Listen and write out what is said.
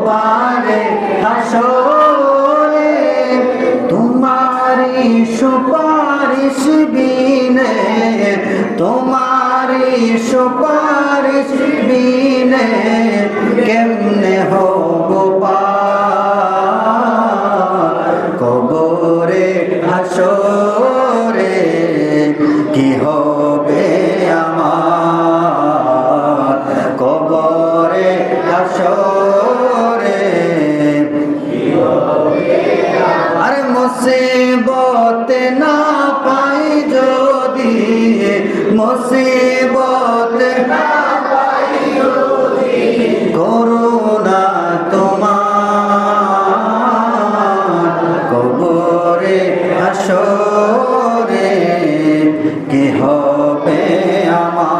পারে হাসরে তোমারি সুপারিশ বিনে তোমারি সুপারিশ বিনে কেমনে হব কবরে হাসরে কি হব মুসিবত না পাই যদি, মুসিবত না পাই যদি। করুণা তোমার কবরে আসরে, কে হবে আমার?